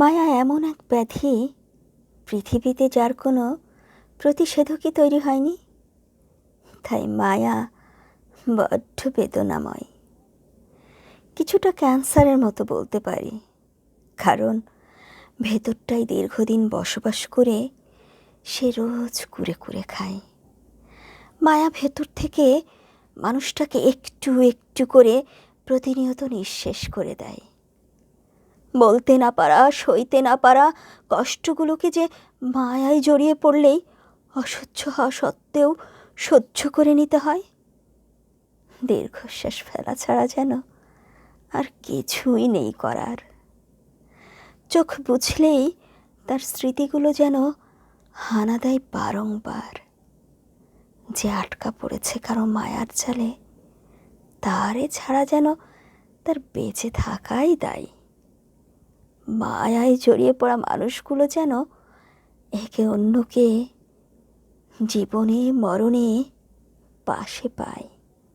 মায়া এমন এক ব্যাধি পৃথিবীতে যার কোনো প্রতিষেধকই তৈরি হয়নি? তাই মায়া বড্ড বেদনাময়। কিছুটা ক্যান্সারের মতো বলতে পারি, কারণ ভেতরটাই দীর্ঘদিন বসবাস করে সে রোজ কুরে কুরে খায়। মায়া ভেতর থেকে মানুষটাকে একটু একটু করে প্রতিনিয়ত নিঃশেষ করে দেয়। বলতে না পারা, সইতে না পারা কষ্টগুলোকে যে মায়ায় জড়িয়ে পড়লেই অসহ্য হওয়া সত্ত্বেও সহ্য করে নিতে হয়। দীর্ঘশ্বাস ফেলা ছাড়া যেন আর কিছুই নেই করার। চোখ বুঝলেই তার স্মৃতিগুলো যেন হানা দেয় বারংবার। যে আটকা পড়েছে কারও মায়ার জালে তারে ছাড়া যেন তার বেঁচে থাকাই দায়। মায়ায় জড়িয়ে পড়া মানুষগুলো যেন একে অন্যকে জীবনে মরণে পাশে পায়।